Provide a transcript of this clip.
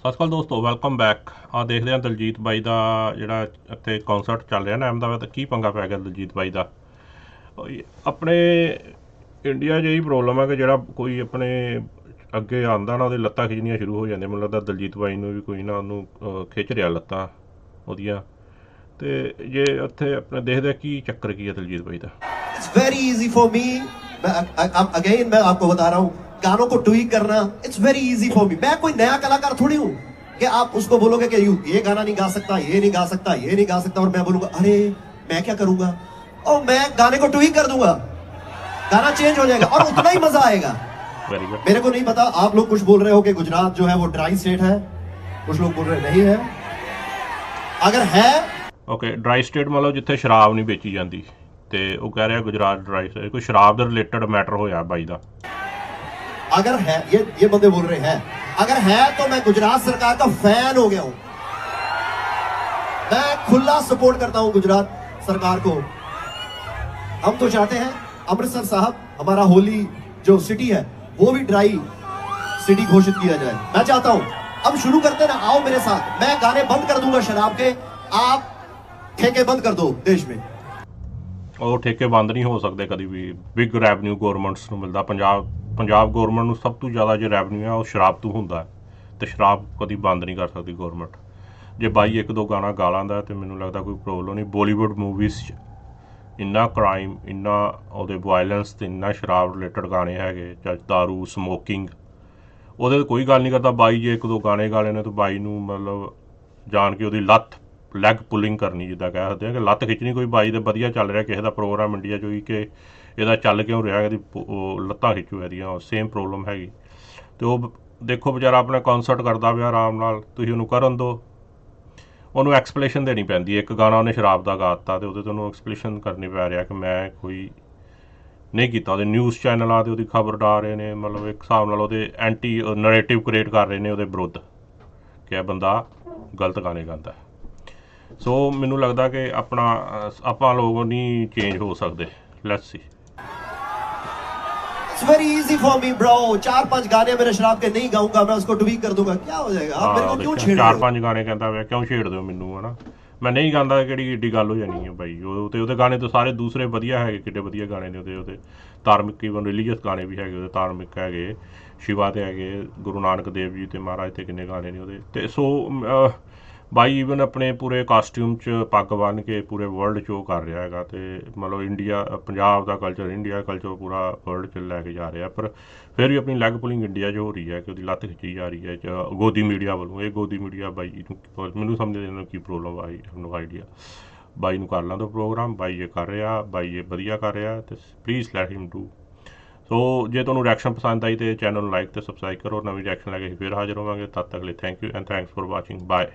ਸਤਿ ਸ਼੍ਰੀ ਅਕਾਲ ਦੋਸਤੋ welcome back ਆ ਦੇਖਦੇ ਹਾਂ ਦਲਜੀਤ ਬਾਈ ਦਾ ਜਿਹੜਾ ਇੱਥੇ ਕਨਸਰਟ ਚੱਲ ਰਿਹਾ ਨਾ ਅਹਿਮਦਾਬਾਦ ਕੀ ਪੰਗਾ ਪੈ ਗਿਆ ਦਲਜੀਤ ਬਾਈ ਦਾ। ਆਪਣੇ ਇੰਡੀਆ 'ਚ ਇਹੀ ਪ੍ਰੋਬਲਮ ਹੈ ਕਿ ਜਿਹੜਾ ਕੋਈ ਆਪਣੇ ਅੱਗੇ ਆਂਦਾ ਨਾ, ਉਹਦੇ ਲੱਤਾਂ ਖਿੱਚਣੀਆਂ ਸ਼ੁਰੂ ਹੋ ਜਾਂਦੀਆਂ। ਮੈਨੂੰ ਲੱਗਦਾ ਦਲਜੀਤ ਬਾਈ ਨੂੰ ਵੀ ਕੋਈ ਨਾ ਉਹਨੂੰ ਖਿੱਚ ਰਿਹਾ ਲੱਤਾਂ ਉਹਦੀਆਂ। ਤੇ ਜੇ ਇੱਥੇ ਆਪਣੇ ਦੇਖਦੇ ਕੀ ਚੱਕਰ ਕੀ ਹੈ ਦਲਜੀਤ ਬਾਈ ਦਾ। It's very easy for me ਮੈਂ ਅਗੇਨ ਮੈਂ ਆਪਕੋ ਬਤਾ ਰਹਾ ਹੂੰ। गानों को ट्वीक करना it's very easy for me मैं कोई नया कलाकार थोड़ी हूँ कि आप उसको बोलोगे कि यू ये गाना नहीं गा सकता ये नहीं गा सकता ये नहीं गा सकता और मैं बोलूंगा अरे मैं क्या करूंगा और मैं गाने को ट्वीक कर दूंगा गाना चेंज हो जाएगा और उतना ही मजा आएगा ਵੈਰੀ ਗੁੱਡ मेरे को नहीं पता आप लोग कुछ बोल रहे हो कि गुजरात जो है वो ड्राई स्टेट है कुछ लोग बोल रहे नहीं है अगर है ਓਕੇ ਡਰਾਈ ਸਟੇਟ ਮਤਲਬ ਜਿੱਥੇ ਸ਼ਰਾਬ ਨਹੀਂ ਵੇਚੀ ਜਾਂਦੀ ਤੇ ਉਹ ਕਹਿ ਰਿਹਾ ਗੁਜਰਾਤ ਡਰਾਈ ਸਟੇਟ ਕੋਈ ਸ਼ਰਾਬ ਦੇ ਰਿਲੇਟਡ ਮੈਟਰ ਹੋਇਆ ਬਾਈ ਦਾ अगर है ये ये बंदे बोल रहे हैं अगर है तो मैं गुजरात सरकार का फैन हो गया हूं मैं खुला सपोर्ट करता हूं गुजरात सरकार को हम तो चाहते हैं अमृतसर साहब हमारा होली जो सिटी है वो भी ड्राई सिटी घोषित किया जाए मैं चाहता हूं अब शुरू करते हैं ना आओ मेरे साथ मैं गाने बंद कर दूंगा शराब के आप ठेके बंद कर दो देश में ਉਹ ਠੇਕੇ ਬੰਦ ਨਹੀਂ ਹੋ ਸਕਦੇ ਕਦੀ ਵੀ ਬਿਗ ਰੈਵਨਿਊ ਗਵਰਨਮੈਂਟਸ ਨੂੰ ਮਿਲਦਾ ਪੰਜਾਬ ਪੰਜਾਬ ਗਵਰਨਮੈਂਟ ਨੂੰ ਸਭ ਤੋਂ ਜ਼ਿਆਦਾ ਜੋ ਰੈਵਨਿਊ ਹੈ ਉਹ ਸ਼ਰਾਬ ਤੋਂ ਹੁੰਦਾ ਹੈ। ਤੇ ਸ਼ਰਾਬ ਕਦੀ ਬੰਦ ਨਹੀਂ ਕਰ ਸਕਦੀ ਗਵਰਨਮੈਂਟ ਜੇ ਬਾਈ ਇੱਕ ਦੋ ਗਾਣਾ ਗਾਲਾਂ ਦਾ ਤੇ ਮੈਨੂੰ ਲੱਗਦਾ ਕੋਈ ਪ੍ਰੋਬਲਮ ਨਹੀਂ। ਬਾਲੀਵੁੱਡ ਮੂਵੀਜ਼ 'ਚ ਇੰਨਾ ਕ੍ਰਾਈਮ ਇੰਨਾ ਉਹਦੇ ਵਾਇਲੈਂਸ ਤੇ ਇੰਨਾ ਸ਼ਰਾਬ ਰਿਲੇਟਡ ਗਾਣੇ ਹੈਗੇ ਜਾਂ ਦਾਰੂ ਸਮੋਕਿੰਗ ਉਹਦੇ ਤੇ ਕੋਈ ਗੱਲ ਨਹੀਂ ਕਰਦਾ। ਬਾਈ ਜੇ ਇੱਕ ਦੋ ਗਾਣੇ ਗਾਲੇ ਨੇ ਤਾਂ ਬਾਈ ਨੂੰ ਮਤਲਬ ਜਾਣ ਕੇ ਉਹਦੀ ਲੱਤ ਲੈਗ ਪੁਲਿੰਗ ਕਰਨੀ ਜਿੱਦਾਂ ਕਹਿ ਸਕਦੇ ਆ ਕਿ ਲੱਤ ਖਿੱਚਣੀ ਕੋਈ ਬਾਈ ਦੇ ਵਧੀਆ ਚੱਲ ਰਿਹਾ, ਕਿਸੇ ਦਾ ਪ੍ਰੋਗਰਾਮ ਇੰਡੀਆ 'ਚ ਹੋਈ ਕਿ ਇਹਦਾ ਚੱਲ ਕਿਉਂ ਰਿਹਾ, ਇਹਦੀ ਲੱਤਾਂ ਖਿੱਚੂ ਇਹਦੀਆਂ ਸੇਮ ਪ੍ਰੋਬਲਮ ਹੈਗੀ। ਤੇ ਉਹ ਦੇਖੋ ਵਿਚਾਰਾ ਆਪਣਾ ਕਨਸਰਟ ਕਰਦਾ ਪਿਆ ਆਰਾਮ ਨਾਲ, ਤੁਸੀਂ ਉਹਨੂੰ ਕਰਨ ਦਿਓ ਉਹਨੂੰ ਐਕਸਪਲੇਸ਼ਨ ਦੇਣੀ ਪੈਂਦੀ ਹੈ, ਇੱਕ ਗਾਣਾ ਉਹਨੇ ਸ਼ਰਾਬ ਦਾ ਗਾਤਾ ਤੇ ਉਹਦੇ ਤੋਂ ਉਹਨੂੰ ਐਕਸਪਲੇਸ਼ਨ ਕਰਨੀ ਪੈ ਰਿਹਾ ਕਿ ਮੈਂ ਕੋਈ ਨਹੀਂ ਕੀਤਾ। ਉਹਦੇ ਨਿਊਜ਼ ਚੈਨਲ ਆ ਤੇ ਉਹਦੀ ਖਬਰ ਡਾ ਰਹੇ ਨੇ, ਮਤਲਬ ਇੱਕ ਹਿਸਾਬ ਨਾਲ ਉਹਦੇ ਐਂਟੀ ਨੈਰੇਟਿਵ ਕ੍ਰੀਏਟ ਕਰ ਰਹੇ ਨੇ ਉਹਦੇ ਵਿਰੁੱਧ, ਕਿ ਇਹ ਬੰਦਾ ਗਲਤ ਗਾਣੇ ਗਾਉਂਦਾ ਹੈ। ਸੋ ਮੈਨੂੰ ਲੱਗਦਾ ਕਿ ਆਪਣਾ ਅਹ, ਆਪਾਂ ਲੋਕ ਨਹੀਂ ਚੇਂਜ ਹੋ ਸਕਦੇ let's see it's very easy for me bro चार पांच गाने मेरे शराब के नहीं गाऊंगा मैं उसको ट्वीक कर दूंगा क्या हो जाएगा आप मेरे को क्यों छेड़ रहे ਚਾਰ हो ਪੰਜ ਗਾਣੇ ਕਹਿੰਦਾ ਵੇ ਕਿਉਂ ਛੇੜ ਦਿਓ ਮੈਨੂੰ ਹਨਾ ਮੈਂ ਨਹੀਂ ਗਾਉਂਦਾ ਕਿਹੜੀ ਏਡੀ ਗੱਲ ਹੋ ਜਾਣੀ ਹੈ ਬਾਈ ਉਹ ਤੇ ਉਹਦੇ ਗਾਣੇ ਤਾਂ ਸਾਰੇ ਦੂਸਰੇ ਵਧੀਆ ਹੈਗੇ ਕਿੱਡੇ ਵਧੀਆ ਗਾਣੇ ਨੇ ਉਹਦੇ ਉਹਦੇ ਧਾਰਮਿਕ ਇਵਨ ਰਿਲੀਜੀਅਸ ਗਾਣੇ ਵੀ ਹੈਗੇ ਉਹਦੇ ਧਾਰਮਿਕ ਹੈਗੇ ਸ਼ਿਵਾ ਤੇ ਹੈਗੇ ਗੁਰੂ ਨਾਨਕ ਦੇਵ ਜੀ ਤੇ ਮਹਾਰਾਜ ਤੇ ਕਿੰਨੇ ਗਾਣੇ ਨੇ ਉਹਦੇ ਤੇ ਸੋ ਅਹ, ਬਾਈ ਈਵਨ ਆਪਣੇ ਪੂਰੇ ਕਾਸਟਿਊਮ ਚ ਪੱਗ ਬੰਨ ਕੇ ਪੂਰੇ ਵਰਲਡ ਚ ਉਹ ਕਰ ਰਿਹਾ ਹੈਗਾ ਤੇ ਮਤਲਬ ਇੰਡੀਆ ਪੰਜਾਬ ਦਾ ਕਲਚਰ ਇੰਡੀਆ ਕਲਚਰ ਪੂਰਾ ਵਰਲਡ ਚ ਲੈ ਕੇ ਜਾ ਰਿਹਾ। ਪਰ ਫਿਰ ਵੀ ਆਪਣੀ ਲੈਗ ਪੁਲਿੰਗ ਇੰਡੀਆ 'ਚ ਹੋ ਰਹੀ ਹੈ ਕਿ ਉਹਦੀ ਲੱਤ ਖਿੱਚੀ ਜਾ ਰਹੀ ਹੈ ਗੋਦੀ ਮੀਡੀਆ ਵੱਲੋਂ। ਇਹ ਗੋਦੀ ਮੀਡੀਆ ਬਾਈ ਨੂੰ ਮੈਨੂੰ ਸਮਝਦੇ ਇਹਨਾਂ ਕੀ ਪ੍ਰੋਬਲਮ ਆਈ ਨੂੰ ਆਈਡੀਆ ਬਾਈ ਨੂੰ ਕਰ ਲਾਂ ਦੋ ਪ੍ਰੋਗਰਾਮ ਬਾਈ ਇਹ ਕਰ ਰਿਹਾ, ਬਾਈ ਇਹ ਵਧੀਆ ਕਰ ਰਿਹਾ ਤੇ please let him do so ਜੇ ਤੁਹਾਨੂੰ ਰਿਐਕਸ਼ਨ ਪਸੰਦ ਆਈ ਤੇ ਚੈਨਲ ਨੂੰ ਲਾਈਕ ਤੇ ਸਬਸਕ੍ਰਾਈਬ ਕਰੋ। ਨਵੀਂ ਰਿਐਕਸ਼ਨ ਲੈ ਕੇ ਫਿਰ ਹਾਜ਼ਰ ਹੋਵਾਂਗੇ। ਤਦ ਤੱਕ ਲਈ thank you and thanks for watching bye